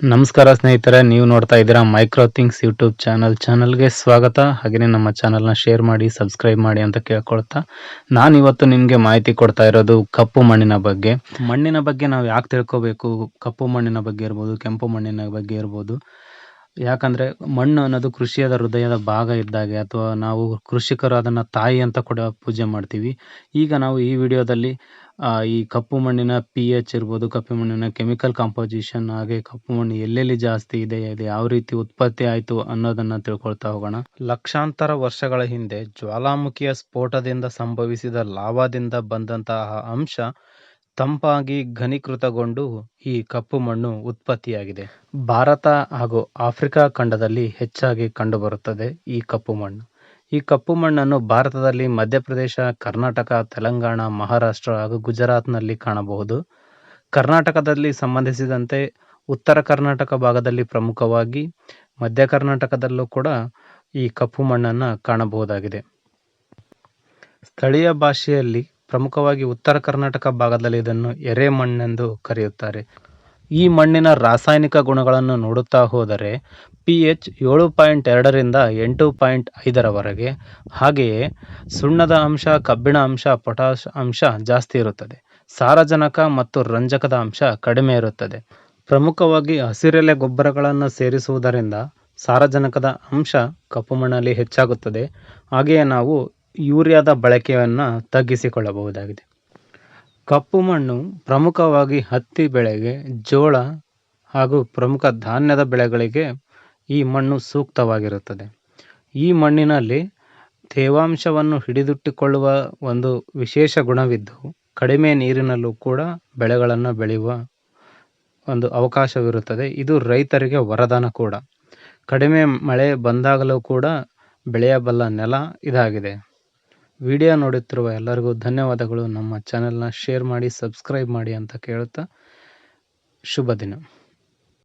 ನಮಸ್ಕಾರ ಸ್ನೇಹಿತರೆ, ನೀವು ನೋಡ್ತಾ ಇದ್ದೀರಾ ಮೈಕ್ರೋ ಥಿಂಗ್ಸ್ ಯೂಟ್ಯೂಬ್ ಚಾನಲ್ ಚಾನಲ್ಗೆ ಸ್ವಾಗತ. ಹಾಗೆಯೇ ನಮ್ಮ ಚಾನಲ್ನ ಶೇರ್ ಮಾಡಿ ಸಬ್ಸ್ಕ್ರೈಬ್ ಮಾಡಿ ಅಂತ ಕೇಳ್ಕೊಳ್ತಾ. ನಾನು ಇವತ್ತು ನಿಮಗೆ ಮಾಹಿತಿ ಕೊಡ್ತಾ ಇರೋದು ಕಪ್ಪು ಮಣ್ಣಿನ ಬಗ್ಗೆ. ಮಣ್ಣಿನ ಬಗ್ಗೆ ನಾವು ಯಾಕೆ ತಿಳ್ಕೊಬೇಕು? ಕಪ್ಪು ಮಣ್ಣಿನ ಬಗ್ಗೆ ಇರ್ಬೋದು, ಕೆಂಪು ಮಣ್ಣಿನ ಬಗ್ಗೆ ಇರ್ಬೋದು. ಯಾಕಂದರೆ ಮಣ್ಣು ಅನ್ನೋದು ಕೃಷಿಯದ ಹೃದಯದ ಭಾಗ ಇದ್ದಾಗೆ, ಅಥವಾ ನಾವು ಕೃಷಿಕರು ಅದನ್ನು ತಾಯಿ ಅಂತ ಕೂಡ ಪೂಜೆ ಮಾಡ್ತೀವಿ. ಈಗ ನಾವು ಈ ವಿಡಿಯೋದಲ್ಲಿ ಈ ಕಪ್ಪು ಮಣ್ಣಿನ ಪಿ ಎಚ್ ಇರ್ಬೋದು, ಕಪ್ಪು ಮಣ್ಣಿನ ಕೆಮಿಕಲ್ ಕಾಂಪೋಸಿಷನ್ ಹಾಗೆ ಕಪ್ಪು ಮಣ್ಣು ಎಲ್ಲೆಲ್ಲಿ ಜಾಸ್ತಿ ಇದೆ ಅದು ಯಾವ ರೀತಿ ಉತ್ಪತ್ತಿ ಆಯಿತು ಅನ್ನೋದನ್ನ ತಿಳ್ಕೊಳ್ತಾ ಹೋಗೋಣ. ಲಕ್ಷಾಂತರ ವರ್ಷಗಳ ಹಿಂದೆ ಜ್ವಾಲಾಮುಖಿಯ ಸ್ಫೋಟದಿಂದ ಸಂಭವಿಸಿದ ಲಾವಾದಿಂದ ಬಂದಂತಹ ಅಂಶ ತಂಪಾಗಿ ಘನೀಕೃತಗೊಂಡು ಈ ಕಪ್ಪು ಮಣ್ಣು ಉತ್ಪತ್ತಿಯಾಗಿದೆ. ಭಾರತ ಹಾಗೂ ಆಫ್ರಿಕಾ ಖಂಡದಲ್ಲಿ ಹೆಚ್ಚಾಗಿ ಕಂಡುಬರುತ್ತದೆ ಈ ಕಪ್ಪು ಮಣ್ಣು. ಈ ಕಪ್ಪು ಮಣ್ಣನ್ನು ಭಾರತದಲ್ಲಿ ಮಧ್ಯಪ್ರದೇಶ, ಕರ್ನಾಟಕ, ತೆಲಂಗಾಣ, ಮಹಾರಾಷ್ಟ್ರ ಹಾಗೂ ಗುಜರಾತ್ನಲ್ಲಿ ಕಾಣಬಹುದು. ಕರ್ನಾಟಕದಲ್ಲಿ ಸಂಬಂಧಿಸಿದಂತೆ ಉತ್ತರ ಕರ್ನಾಟಕ ಭಾಗದಲ್ಲಿ ಪ್ರಮುಖವಾಗಿ ಮಧ್ಯ ಕರ್ನಾಟಕದಲ್ಲೂ ಕೂಡ ಈ ಕಪ್ಪು ಮಣ್ಣನ್ನು ಕಾಣಬಹುದಾಗಿದೆ. ಸ್ಥಳೀಯ ಭಾಷೆಯಲ್ಲಿ ಪ್ರಮುಖವಾಗಿ ಉತ್ತರ ಕರ್ನಾಟಕ ಭಾಗದಲ್ಲಿ ಇದನ್ನು ಎರೆಮಣ್ಣೆಂದು ಕರೆಯುತ್ತಾರೆ. ಈ ಮಣ್ಣಿನ ರಾಸಾಯನಿಕ ಗುಣಗಳನ್ನು ನೋಡುತ್ತಾ ಹೋದರೆ ಪಿ ಎಚ್ ಏಳು ಪಾಯಿಂಟ್ ಎರಡರಿಂದ ಎಂಟು ಪಾಯಿಂಟ್ ಐದರವರೆಗೆ, ಹಾಗೆಯೇ ಸುಣ್ಣದ ಅಂಶ, ಕಬ್ಬಿಣ ಅಂಶ ಪೊಟಾಷ್ ಅಂಶ ಜಾಸ್ತಿ ಇರುತ್ತದೆ. ಸಾರಜನಕ ಮತ್ತು ರಂಜಕದ ಅಂಶ ಕಡಿಮೆ ಇರುತ್ತದೆ. ಪ್ರಮುಖವಾಗಿ ಹಸಿರೆಲೆ ಗೊಬ್ಬರಗಳನ್ನು ಸೇರಿಸುವುದರಿಂದ ಸಾರಜನಕದ ಅಂಶ ಕಪ್ಪು ಮಣ್ಣಲ್ಲಿ ಹೆಚ್ಚಾಗುತ್ತದೆ. ಹಾಗೆಯೇ ನಾವು ಯೂರಿಯಾದ ಬಳಕೆಯನ್ನು ತಗ್ಗಿಸಿಕೊಳ್ಳಬಹುದಾಗಿದೆ. ಕಪ್ಪು ಮಣ್ಣು ಪ್ರಮುಖವಾಗಿ ಹತ್ತಿ ಬೆಳೆಗೆ, ಜೋಳ ಹಾಗೂ ಪ್ರಮುಖ ಧಾನ್ಯದ ಬೆಳೆಗಳಿಗೆ ಈ ಮಣ್ಣು ಸೂಕ್ತವಾಗಿರುತ್ತದೆ. ಈ ಮಣ್ಣಿನಲ್ಲಿ ತೇವಾಂಶವನ್ನು ಹಿಡಿದಿಟ್ಟುಕೊಳ್ಳುವ ಒಂದು ವಿಶೇಷ ಗುಣವಿದ್ದು, ಕಡಿಮೆ ನೀರಿನಲ್ಲೂ ಕೂಡ ಬೆಳೆಗಳನ್ನು ಬೆಳೆಯುವ ಒಂದು ಅವಕಾಶವಿರುತ್ತದೆ. ಇದು ರೈತರಿಗೆ ವರದಾನ ಕೂಡ. ಕಡಿಮೆ ಮಳೆ ಬಂದಾಗಲೂ ಕೂಡ ಬೆಳೆಯಬಲ್ಲ ನೆಲ ಇದಾಗಿದೆ. ವಿಡಿಯೋ ನೋಡುತ್ತಿರುವ ಎಲ್ಲರಿಗೂ ಧನ್ಯವಾದಗಳು. ನಮ್ಮ ಚಾನೆಲ್ನ ಶೇರ್ ಮಾಡಿ ಸಬ್ಸ್ಕ್ರೈಬ್ ಮಾಡಿ ಅಂತ ಕೇಳುತ್ತಾ ಶುಭ ದಿನ.